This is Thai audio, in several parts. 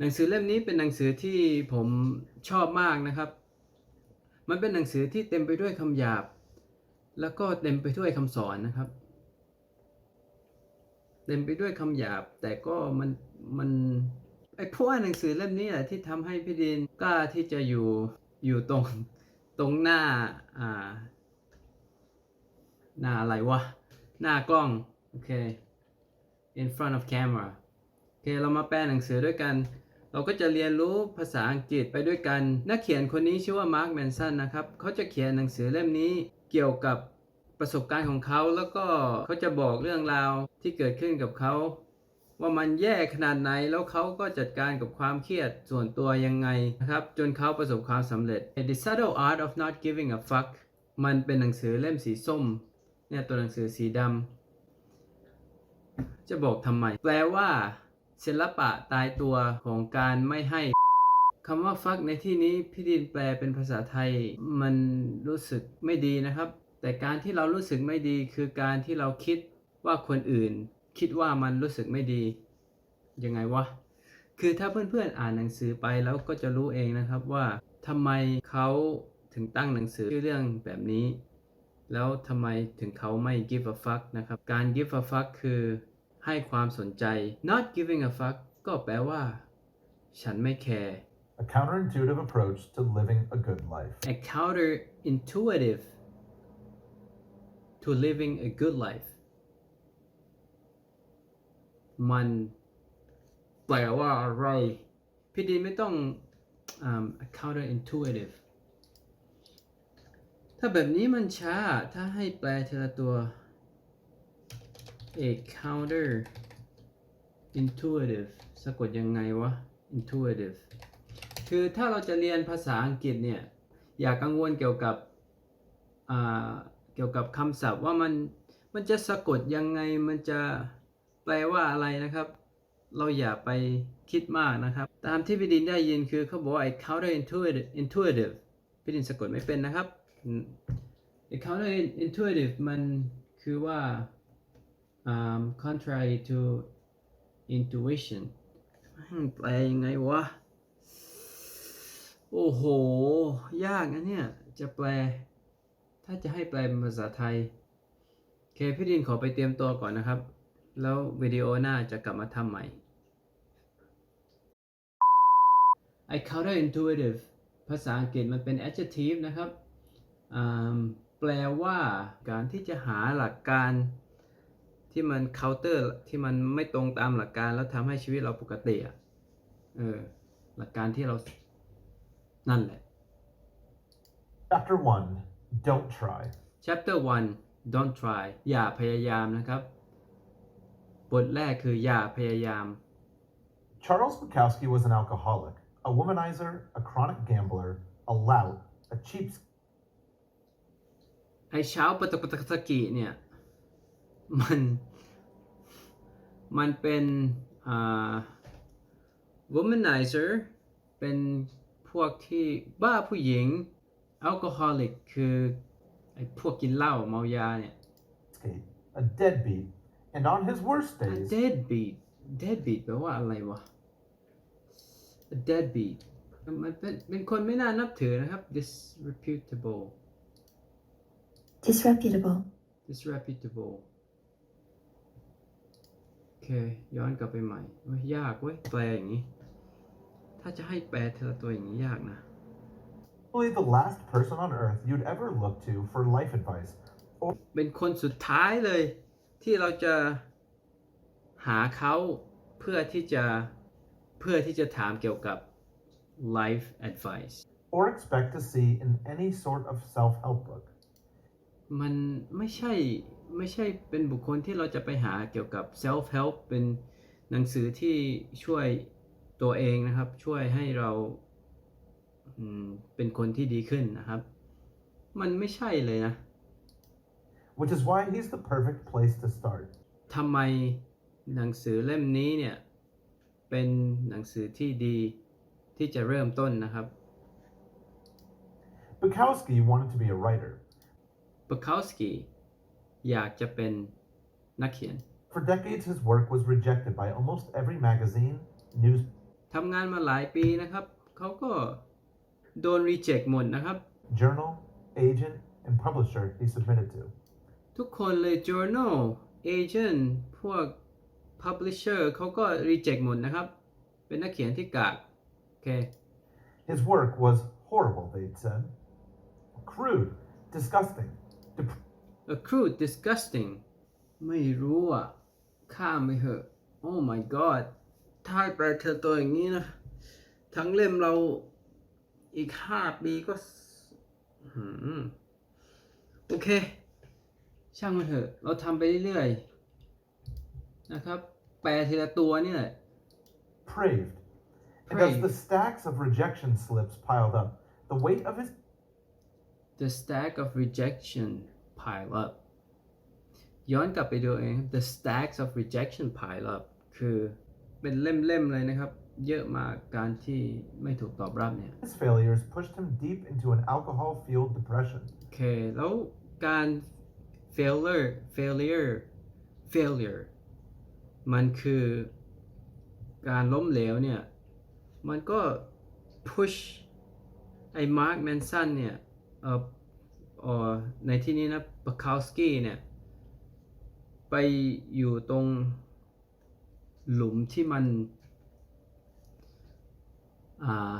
หนังสือเล่มนี้เป็นหนังสือที่ผมชอบมากนะครับ มันเป็นหนังสือที่เต็มไปด้วยคำหยาบ แล้วก็เต็มไปด้วยคำสอนนะครับ เต็มไปด้วยคำหยาบ แต่ก็มันมันไอ้พว่าหนังสือเล่มนี้แหละที่ทำให้พี่ดินกล้าที่จะอยู่อยู่ตรงตรงหน้าอ่าหน้าอะไรวะ หน้ากล้อง โอเค in front of camera โอเค เรามาแปลหนังสือด้วยกัน เราก็จะเรียนรู้ภาษาอังกฤษไปด้วยกัน นักเขียนคนนี้ชื่อว่ามาร์คแมนสันนะครับ เขาจะเขียนหนังสือเล่มนี้เกี่ยวกับประสบการณ์ของเขา แล้วก็เขาจะบอกเรื่องราวที่เกิดขึ้นกับเขา ว่ามันแย่ขนาดไหน แล้วเขาก็จัดการกับความเครียดส่วนตัวยังไงนะครับ จนเขาประสบความสำเร็จ The Subtle Art of Not Giving a Fuck มันเป็นหนังสือเล่มสีส้ม เนี่ยตัวหนังสือสีดำจะบอกทำไม แปลว่า ศิลปะตายตัวของการไม่ให้คำว่าฟักในที่นี้พี่ดินแปลเป็นภาษาไทย มันรู้สึกไม่ดีนะครับ แต่การที่เรารู้สึกไม่ดีคือการที่เราคิดว่าคนอื่น คิดว่ามันรู้สึกไม่ดี ยังไงวะ คือถ้าเพื่อนๆอ่านหนังสือไปแล้วก็จะรู้เองนะครับว่าทำไมเขาถึงตั้งหนังสือชื่อเรื่องแบบนี้ แล้วทำไมถึงเขาไม่ give a fuck นะครับ การ give a fuck คือ ให้ความสนใจ not giving a fuck ก็แปลว่า ฉันไม่แคร์ A counterintuitive approach to living a good life. a counterintuitive to living a good life มันแปลว่าอะไร พี่ดีไม่ต้องอ่า a counterintuitive ถ้าแบบนี้มันช้า ถ้าให้แปลทีละตัว a counter intuitive สะกดยังไงวะ intuitive คือถ้าเราจะเรียนภาษาอังกฤษเนี่ย อย่ากังวลเกี่ยวกับเกี่ยวกับคำศัพท์ว่ามันมันจะสะกดยังไงมันจะแปลว่าอะไรนะครับ เราอย่าไปคิดมากนะครับ ตามที่พี่ดินได้ยินคือเขาบอกว่าไอ้ counter intuitive intuitive พี่ดินสะกดไม่เป็นนะครับอืมไอ้ counter intuitive มันคือว่า อ่า contrary to intuition แปลยังไงวะ โอ้โห ยากนะเนี่ย จะแปล ถ้าจะให้แปลเป็นภาษาไทย เคพี่ดินขอไปเตรียมตัวก่อนนะครับ แล้ววิดีโอหน้าจะกลับมาทำใหม่ I counterintuitive ภาษาอังกฤษมันเป็น adjective นะครับอ่าแปลว่าการที่จะหาหลักการ ที่มัน counter ที่มันไม่ตรงตามหลักการแล้วทำให้ชีวิตเราปกติอะเออหลักการที่เรานั่นแหละ Chapter 1 Don't try. chapter 1 don't try อย่าพยายามนะครับ บทแรกคืออย่าพยายาม Charles Bukowski was an alcoholic, a womanizer, a chronic gambler, a lout, a cheapskate. ไอ้เช้าปตกปตกตะกิเนี่ย มันมันเป็นอ่า womanizer เป็นพวกที่บ้าผู้หญิง alcoholic คือไอ้พวกกินเหล้าเมายาเนี่ย a deadbeat, and on his worst days, deadbeat deadbeat แปลว่าอะไรวะ A deadbeat มันเป็นเป็นคนไม่น่านับถือนะครับ disreputable disreputable, disreputable โอเค ย้อนกลับไปใหม่เว้ยยากเว้ยแปลอย่างนี้ ถ้าจะให้แปลเธอตัวอย่างนี้ยากนะ probably the last person on earth you'd ever look to for life advice. เป็นคนสุดท้ายเลย ที่เราจะหาเขาเพื่อที่จะเพื่อที่จะถามเกี่ยวกับ life advice or expect to see in any sort of self help book. มันไม่ใช่ ไม่ใช่เป็นบุคคลที่เราจะไปหาเกี่ยวกับ self help เป็นหนังสือที่ช่วยตัวเองนะครับ ช่วยให้เราอืมเป็นคนที่ดีขึ้นนะครับ มันไม่ใช่เลยนะ which is why he's the perfect place to start. ทำไมหนังสือเล่มนี้เนี่ย เป็นหนังสือที่ดีที่จะเริ่มต้นนะครับ Bukowski wanted to be a writer. บ k ค w สกี้ อยากจะเป็นนักเขียน For decades, his work was rejected by almost every magazine, news, ทำงานมาหลายปีนะครับ เขาก็โดน reject หมดนะครับ journal, agent, and publisher he submitted to. ทุกคนเลย journal agent พวก publisher เขาก็ reject หมดนะครับ เป็นนักเขียนที่กากโอเค His work was horrible, they'd said. Crude, disgusting, dep- a crude disgusting ไม่รู้อะข้ามไปเถอะ oh my god ถ้าแปลเธอตัวอย่างนี้นะ ทั้งเล่มเราอีกห้าปีก็สหืมโอเค ช่างมันเถอะ เราทำไปเรื่อยๆ นะครับ แปลทีละตัวนี่แหละ praved. And Praved. as the stacks of rejection slips piled up, the weight of his the stack of rejection pile up ย้อนกลับไปดูเอง the stacks of rejection pile up คือเป็นเล่มๆเลยนะครับ เยอะมากการที่ไม่ถูกตอบรับเนี่ย his failures pushed him deep into an alcohol-fueled depression. โอเค แล้วการ failure failure failure มันคือการล้มเหลวเนี่ย มันก็ push ไอ้ Mark Manson เนี่ยเอ่อเอ่อ ในที่นี้นะป k คา s สกี้เนี่ย ไปอยู่ตรงหลุมที่มันอ่า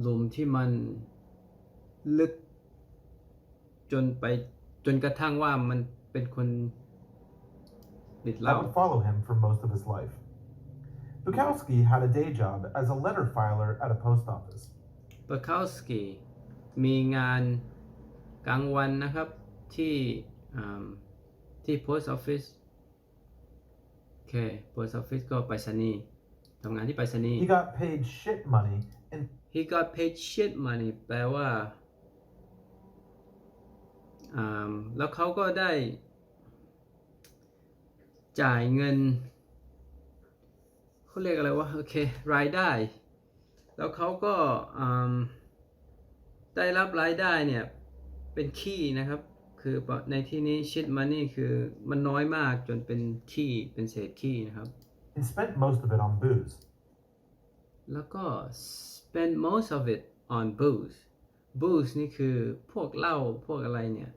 หลุมที่มันลึกจนไปจนกระทั่งว่ามันเป็นคนติดเห that ล้า would follow him for most of his life. Bukowski had a day job as a letter filer at a post office. ป k คา s สกี้มีงาน กลางวันนะครับที่อ่าที่ post office โอเค post office ก็ไปรษณีย์ทำงานที่ไปรษณีย์ He got paid shit money and he got paid shit money แปลว่าอ่าแล้วเขาก็ได้ จ่ายเงินเขาเรียกอะไรวะโอเค รายได้ แล้วเขาก็อืมได้รับรายได้เนี่ย เป็นขี้นะครับ คือในที่นี้ shit money คือมันน้อยมากจนเป็นขี้เป็นเศษขี้นะครับ and spent most of it on booze. แล้วก็ spend most of it on booze booze นี่คือพวกเหล้าพวกอะไรเนี่ย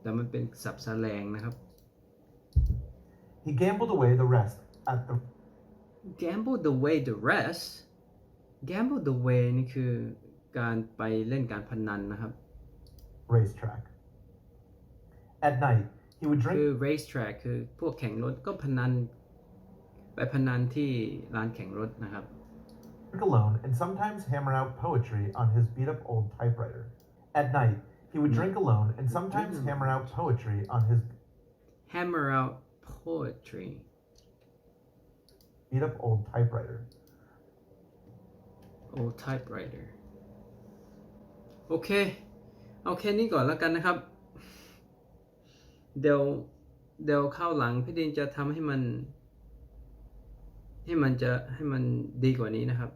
แต่มันเป็นสับแสลงนะครับ He gambled away the rest at the gamble the way the rest gamble the way นี่คือการไปเล่นการพนันนะครับ racetrack. At night, he would คือ drink racetrack คือพวกแข่งรถก็พนัน ไปพนันที่ร้านแข่งรถนะครับ alone and sometimes hammer out poetry on his beat up old typewriter. At night, he would drink alone and sometimes hammer out poetry on his hammer out poetry beat up old typewriter. old typewriter โอ เอาแค่นี้ก่อนแล้วกันนะครับ เดี๋ยวเดี๋ยวเข้าวหลังพี่ดินจะทำให้มัน ให้มันจะให้มันดีกว่านี้นะครับ